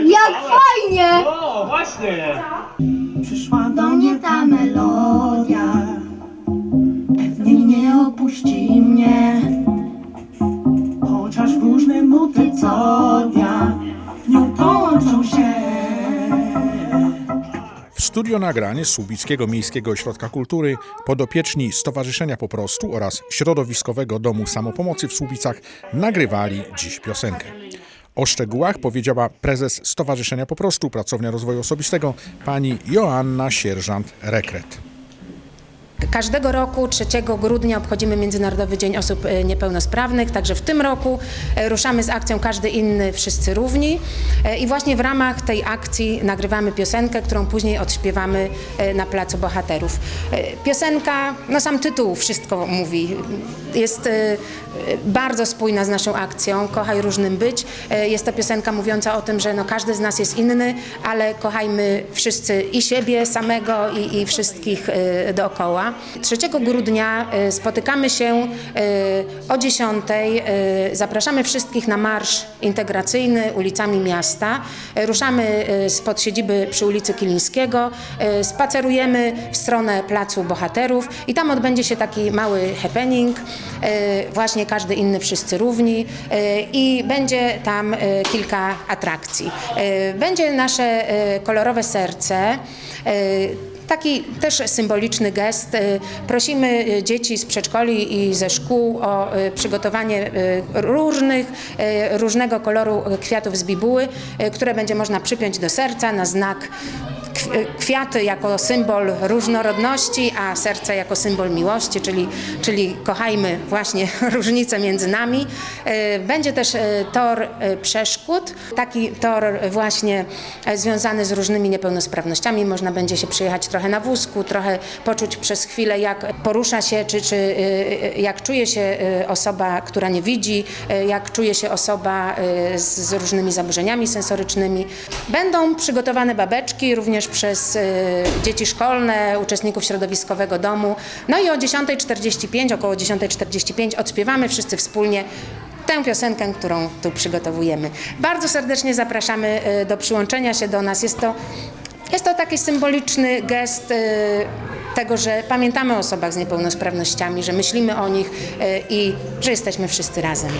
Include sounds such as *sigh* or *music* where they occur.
Jak fajnie! O, właśnie! Przyszła do mnie ta melodia Pewnie nie opuści mnie Chociaż różne nuty co dnia W nią połączą się W studio nagranie Słubickiego Miejskiego Ośrodka Kultury podopieczni Stowarzyszenia Po Prostu oraz Środowiskowego Domu Samopomocy w Słubicach nagrywali dziś piosenkę. O szczegółach powiedziała prezes Stowarzyszenia Po Prostu Pracownia Rozwoju Osobistego pani Joanna Sierżant-Rekret. Każdego roku 3 grudnia obchodzimy Międzynarodowy Dzień Osób e, Niepełnosprawnych, także w tym roku e, ruszamy z akcją Każdy Inny, Wszyscy Równi E, i właśnie w ramach tej akcji nagrywamy piosenkę, którą później odśpiewamy na Placu Bohaterów. Piosenka, no sam tytuł wszystko mówi, jest bardzo spójna z naszą akcją Kochaj różnym być. Jest to piosenka mówiąca o tym, że no każdy z nas jest inny, ale kochajmy wszyscy i siebie samego i, i wszystkich dookoła. 3 grudnia e, spotykamy się e, o 10. e, Zapraszamy wszystkich na marsz integracyjny ulicami miasta. Ruszamy spod siedziby przy ulicy Kilińskiego, spacerujemy w stronę Placu Bohaterów i tam odbędzie się taki mały happening, właśnie każdy inny, wszyscy równi i będzie tam kilka atrakcji. Będzie nasze kolorowe serce. Taki też symboliczny gest. Y, Prosimy y, dzieci z przedszkoli i ze szkół o y, przygotowanie różnych, różnego koloru kwiatów z bibuły, które będzie można przypiąć do serca na znak kwiaty jako symbol różnorodności, a serce jako symbol miłości, czyli, czyli kochajmy właśnie *laughs* różnice między nami. Y, Będzie też y, tor y, przeszkód, taki tor właśnie związany z różnymi niepełnosprawnościami. Można będzie się przejechać trochę na wózku, trochę poczuć przez chwilę, jak porusza się, czy, czy y, y, jak czuje się y, osoba, która nie widzi, y, jak czuje się osoba y, z, z różnymi zaburzeniami sensorycznymi. Będą przygotowane babeczki również przez y, dzieci szkolne, uczestników środowiskowego domu. No i o 10.45, około 10.45 odśpiewamy wszyscy wspólnie tę piosenkę, którą tu przygotowujemy. Bardzo serdecznie zapraszamy y, do przyłączenia się do nas. Jest to, jest to taki symboliczny gest y, tego, że pamiętamy o osobach z niepełnosprawnościami, że myślimy o nich i że jesteśmy wszyscy razem.